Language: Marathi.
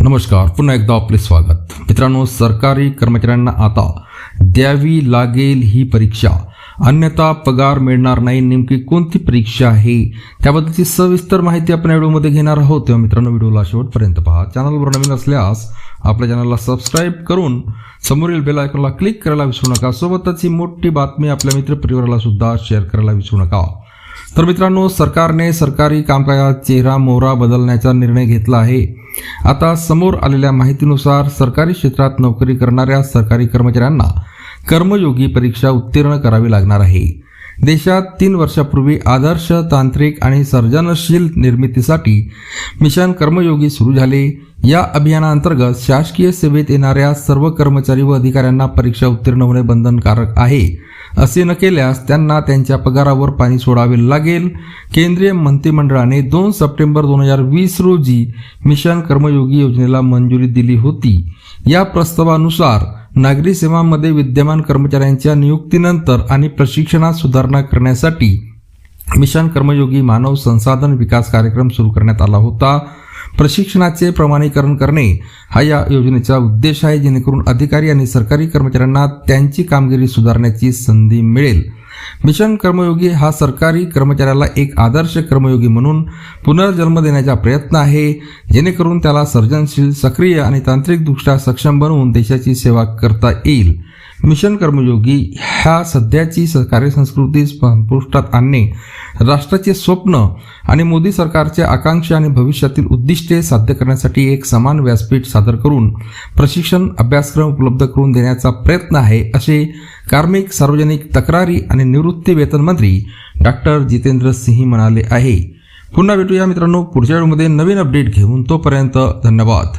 नमस्कार पुन्हा एकदा आपले स्वागत. मित्रांनो सरकारी कर्मचाऱ्यांना आता द्यावी लागेल ही परीक्षा. अन्यथा पगार मिळणार नाही. नेमकी कोणती परीक्षा आहे? त्याबद्दलची सविस्तर माहिती आपण या व्हिडिओमध्ये घेणार आहोत. तेव्हा मित्रांनो व्हिडिओला शेवटपर्यंत पहा. चॅनलवर नवीन असल्यास आपल्या चॅनलला सबस्क्राईब करून समोरील बेल आयकॉनला क्लिक करायला विसरू नका. सोबतच ही मोठी बातमी आपल्या मित्रपरिवाराला सुद्धा शेअर करायला विसरू नका. तर मित्रांनो सरकारने सरकारी कामकाजात चेहरा मोहरा बदलण्याचा निर्णय घेतला आहे. आता समोर आलेल्या माहितीनुसार सरकारी क्षेत्रात नोकरी करणाऱ्या सरकारी कर्मचाऱ्यांना कर्मयोगी परीक्षा उत्तीर्ण करावी लागणार आहे. देशात तीन वर्षापूर्वी आदर्श तांत्रिक आणि सर्जनशील निर्मितीसाठी मिशन कर्मयोगी सुरू झाले. या अभियानाअंतर्गत शासकीय सेवेत येणाऱ्या सर्व कर्मचारी व अधिकाऱ्यांना परीक्षा उत्तीर्ण होणे बंधनकारक आहे. असे न केल्यास त्यांना त्यांच्या पगारावर पाणी सोडावे लागेल. केंद्रीय मंत्रिमंडळाने दोन सप्टेंबर दोन हजार वीस रोजी मिशन कर्मयोगी योजनेला मंजुरी दिली होती. या प्रस्तावानुसार नागरी सेवांमध्ये विद्यमान कर्मचाऱ्यांच्या नियुक्तीनंतर आणि प्रशिक्षणात सुधारणा करण्यासाठी मिशन कर्मयोगी मानव संसाधन विकास कार्यक्रम सुरू करण्यात आला होता. प्रशिक्षणाचे प्रमाणीकरण करणे हा या योजनेचा उद्देश आहे. जेणेकरून अधिकारी आणि सरकारी कर्मचाऱ्यांना त्यांची कामगिरी सुधारण्याची संधी मिळेल. मिशन कर्मयोगी हा सरकारी कर्मचाऱ्याला एक आदर्श कर्मयोगी म्हणून पुनर्जन्म देण्याचा प्रयत्न आहे. जेणेकरून त्याला सर्जनशील सक्रिय आणि तांत्रिकदृष्ट्या सक्षम बनवून देशाची सेवा करता येईल. मिशन कर्मयोगी ह्या सध्याची कार्यसंस्कृती संपुष्टात आणणे राष्ट्राचे स्वप्न आणि मोदी सरकारच्या आकांक्षा आणि भविष्यातील उद्दिष्टे साध्य करण्यासाठी एक समान व्यासपीठ सादर करून प्रशिक्षण अभ्यासक्रम उपलब्ध करून देण्याचा प्रयत्न आहे असे कार्मिक सार्वजनिक तक्रारी आणि निवृत्ती वेतन मंत्री डॉक्टर जितेंद्र सिंह म्हणाले आहे. पुन्हा भेटूया मित्रांनो पुढच्या व्हिडिओमध्ये नवीन अपडेट घेऊन तोपर्यंत धन्यवाद.